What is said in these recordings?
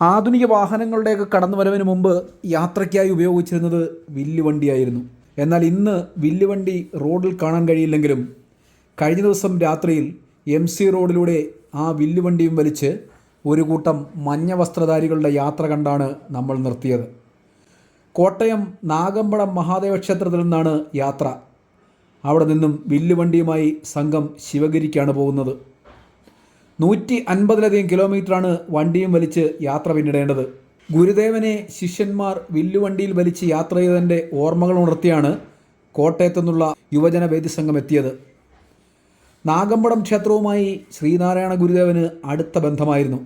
ആധുനിക വാഹനങ്ങളുടെയൊക്കെ കടന്നുവരവിന് മുമ്പ് യാത്രയ്ക്കായി ഉപയോഗിച്ചിരുന്നത് വില്ലുവണ്ടിയായിരുന്നു. എന്നാൽ ഇന്ന് വില്ലുവണ്ടി റോഡിൽ കാണാൻ കഴിയില്ലെങ്കിലും കഴിഞ്ഞ ദിവസം രാത്രിയിൽ എം സി റോഡിലൂടെ ആ വില്ലുവണ്ടിയും വലിച്ച് ഒരു കൂട്ടം മഞ്ഞ വസ്ത്രധാരികളുടെ യാത്ര കണ്ടാണ് നമ്മൾ നിർത്തിയത്. കോട്ടയം നാഗമ്പടം മഹാദേവ ക്ഷേത്രത്തിൽ നിന്നാണ് യാത്ര. അവിടെ നിന്നും വില്ലുവണ്ടിയുമായി സംഘം ശിവഗിരിക്കാണ് പോകുന്നത്. നൂറ്റി അൻപതിലധികം കിലോമീറ്ററാണ് വണ്ടിയും വലിച്ച് യാത്ര പിന്നിടേണ്ടത്. ഗുരുദേവനെ ശിഷ്യന്മാർ വില്ലുവണ്ടിയിൽ വലിച്ച് യാത്ര ചെയ്തതിന്റെ ഓർമ്മകൾ ഉണർത്തിയാണ് കോട്ടയത്തു നിന്നുള്ള യുവജന വേദി സംഘം എത്തിയത്. നാഗമ്പടം ക്ഷേത്രവുമായി ശ്രീനാരായണ ഗുരുദേവന് അടുത്ത ബന്ധമായിരുന്നു.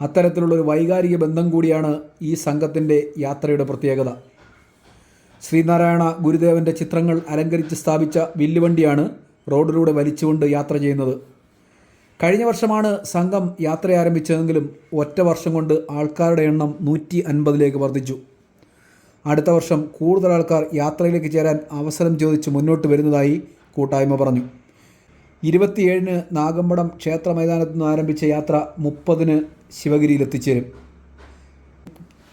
അത്തരത്തിലുള്ളൊരു വൈകാരിക ബന്ധം കൂടിയാണ് ഈ സംഘത്തിന്റെ യാത്രയുടെ പ്രത്യേകത. ശ്രീനാരായണ ഗുരുദേവന്റെ ചിത്രങ്ങൾ അലങ്കരിച്ച് സ്ഥാപിച്ച വില്ലുവണ്ടിയാണ് റോഡിലൂടെ വലിച്ചുകൊണ്ട് യാത്ര ചെയ്യുന്നത്. കഴിഞ്ഞ വർഷമാണ് സംഘം യാത്ര ആരംഭിച്ചതെങ്കിലും ഒറ്റ വർഷം കൊണ്ട് ആൾക്കാരുടെ എണ്ണം നൂറ്റി അൻപതിലേക്ക് വർദ്ധിച്ചു. അടുത്ത വർഷം കൂടുതൽ ആൾക്കാർ യാത്രയിലേക്ക് ചേരാൻ അവസരം ചോദിച്ച് മുന്നോട്ട് വരുന്നതായി കൂട്ടായ്മ പറഞ്ഞു. ഇരുപത്തിയേഴിന് നാഗമ്പടം ക്ഷേത്ര മൈതാനത്തു നിന്ന് ആരംഭിച്ച യാത്ര മുപ്പതിന് ശിവഗിരിയിൽ എത്തിച്ചേരും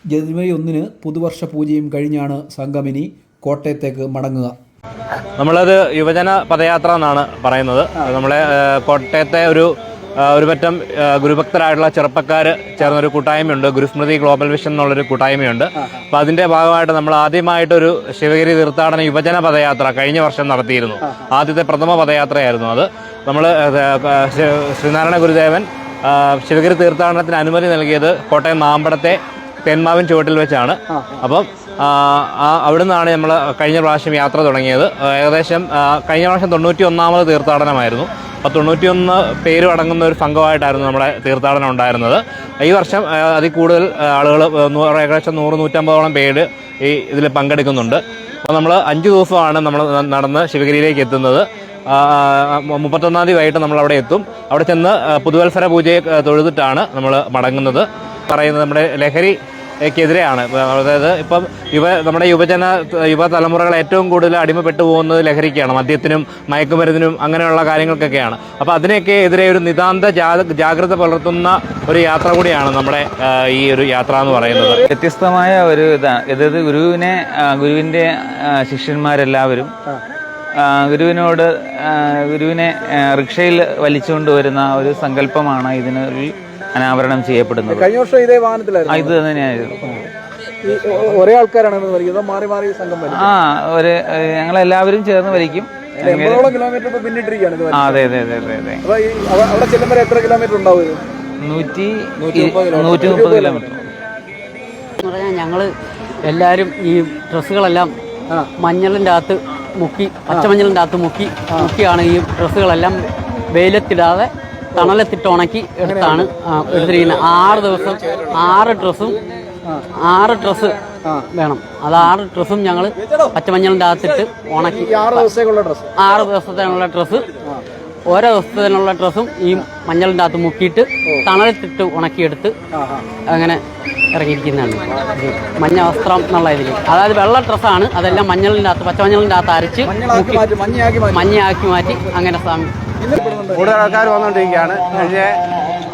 ജനുവരി ഒന്നിന് പുതുവർഷ പൂജയും കഴിഞ്ഞാണ് സംഘം ഇനി കോട്ടയത്തേക്ക് മടങ്ങുക. നമ്മളത് യുവജന പദയാത്ര എന്നാണ് പറയുന്നത്. നമ്മളെ കോട്ടയത്തെ ഒരു ഒരു പറ്റം ഗുരുഭക്തരായിട്ടുള്ള ചെറുപ്പക്കാർ ചേർന്നൊരു കൂട്ടായ്മയുണ്ട്. ഗുരുസ്മൃതി ഗ്ലോബൽ വിഷൻ എന്നുള്ളൊരു കൂട്ടായ്മയുണ്ട്. അപ്പോൾ അതിന്റെ ഭാഗമായിട്ട് നമ്മൾ ആദ്യമായിട്ടൊരു ശിവഗിരി തീർത്ഥാടന യുവജന പദയാത്ര കഴിഞ്ഞ വർഷം നടത്തിയിരുന്നു. ആദ്യത്തെ പ്രഥമ പദയാത്രയായിരുന്നു അത്. നമ്മൾ ശ്രീനാരായണ ഗുരുദേവൻ ശിവഗിരി തീർത്ഥാടനത്തിന് അനുമതി നൽകിയത് കോട്ടയം മാമ്പടത്തെ തെന്മാവിൻ ചുവട്ടിൽ വെച്ചാണ്. അപ്പം അവിടെ നിന്നാണ് നമ്മൾ കഴിഞ്ഞ പ്രാവശ്യം യാത്ര തുടങ്ങിയത്. ഏകദേശം കഴിഞ്ഞ പ്രാവശ്യം തൊണ്ണൂറ്റി ഒന്നാമത് തീർത്ഥാടനമായിരുന്നു. അപ്പോൾ തൊണ്ണൂറ്റിയൊന്ന് പേരും അടങ്ങുന്ന ഒരു സംഘമായിട്ടായിരുന്നു നമ്മുടെ തീർത്ഥാടനം ഉണ്ടായിരുന്നത്. ഈ വർഷം അതിൽ കൂടുതൽ ആളുകൾ ഏകദേശം നൂറ് നൂറ്റമ്പതോളം പേര് ഈ ഇതിൽ പങ്കെടുക്കുന്നുണ്ട്. അപ്പോൾ നമ്മൾ അഞ്ച് ദിവസമാണ് നമ്മൾ നടന്ന് ശിവഗിരിയിലേക്ക് എത്തുന്നത്. മുപ്പത്തൊന്നാം തീയതി വൈകിട്ട് നമ്മൾ അവിടെ എത്തും. അവിടെ ചെന്ന് പുതുവത്സര പൂജയെ തൊഴുതിട്ടാണ് നമ്മൾ മടങ്ങുന്നത്. പറയുന്നത് നമ്മുടെ ലഹരി ക്കെതിരെയാണ്. അതായത് ഇപ്പം യുവ നമ്മുടെ യുവജന യുവതലമുറകൾ ഏറ്റവും കൂടുതൽ അടിമപ്പെട്ടു പോകുന്നത് ലഹരിക്കാണ്. മദ്യത്തിനും മയക്കുമരുന്നിനും അങ്ങനെയുള്ള കാര്യങ്ങൾക്കൊക്കെയാണ്. അപ്പോൾ അതിനെയൊക്കെ എതിരെ ഒരു നിതാന്ത ജാഗ്രത പുലർത്തുന്ന ഒരു യാത്ര കൂടിയാണ് നമ്മുടെ ഈ ഒരു യാത്ര എന്ന് പറയുന്നത്. വ്യത്യസ്തമായ ഒരു ഇതാണ് അതായത് ഗുരുവിനെ ഗുരുവിന്റെ ഗുരുവിന്റെ ശിഷ്യന്മാരെല്ലാവരും ഗുരുവിനോട് ഗുരുവിനെ റിക്ഷയിൽ വലിച്ചുകൊണ്ട് വരുന്ന ഒരു സങ്കല്പമാണ് ഇതിനൊരു അനാവരണം ചെയ്യപ്പെടുന്നത്. കഴിഞ്ഞ വർഷം ഇതേ വാഹനത്തിലായിരുന്നു. ഇത് തന്നെയായിരുന്നു. ഒരേ ആൾക്കാരാണ് വലിക്കുന്നത് മാറി മാറി സംഘം ആ ഒരു ഞങ്ങളെല്ലാവരും ചേർന്ന് വലിക്കും എൺപതോളം കിലോമീറ്റർ ഇപ്പൊ പിന്നിട്ടിരിക്കുകയാണ് ഇത് ആ അതെ അതെ അതെ അതെ അതെ. അപ്പൊ ഈ അവ- അവിടെ ചെല്ലുമ്പോൾ എത്ര കിലോമീറ്റർ ഉണ്ടാവും ഇത്? നൂറ്റി നൂറ്റി മുപ്പത് കിലോമീറ്റർ എന്ന് പറഞ്ഞാൽ ഞങ്ങൾ എല്ലാവരും ഈ ഡ്രസ്സുകളെല്ലാം മഞ്ഞളിന്റെ അകത്ത് മുക്കി പച്ചമഞ്ഞളിന്റെ അകത്ത് മുക്കി മുക്കിയാണ് ഈ ഡ്രസ്സുകളെല്ലാം വെയിലത്തിടാതെ തണലത്തിട്ട് ഉണക്കി എടുത്താണ് എടുത്തിരിക്കുന്നത്. ആറ് ദിവസം ആറ് ഡ്രസ്സും ആറ് ഡ്രസ്സ് വേണം. അത് ആറ് ഡ്രസ്സും ഞങ്ങൾ പച്ചമഞ്ഞളിന്റെ അകത്തിട്ട് ഉണക്കി. ആറ് ദിവസത്തിനുള്ള ഡ്രസ്സ്? ഓരോ ദിവസത്തിനുള്ള ഡ്രസ്സും ഈ മഞ്ഞളിന്റെ അകത്ത് മുക്കിയിട്ട് തണലത്തിട്ട് ഉണക്കിയെടുത്ത് അങ്ങനെ ഇറങ്ങിയിരിക്കുന്നതാണ്. മഞ്ഞ വസ്ത്രം എന്നുള്ള ഇതിൽ അതായത് വെള്ള ഡ്രസ്സാണ് അതെല്ലാം മഞ്ഞളിന്റെ അകത്ത് പച്ചമഞ്ഞളിന്റെ അകത്ത് അരച്ച് മഞ്ഞയാക്കി മാറ്റി. മഞ്ഞയാക്കി മാറ്റി അങ്ങനെ സ്വാമി കൂടുതൽ ആൾക്കാർ വന്നുകൊണ്ടിരിക്കുകയാണ് കഴിഞ്ഞ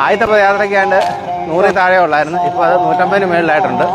ആദ്യത്തെ പദയാത്രയ്ക്കാണ്ട് നൂറിൽ താഴെ ഉള്ളായിരുന്നു ഇപ്പോൾ അത് നൂറ്റമ്പതിന് മേളിലായിട്ടുണ്ട്.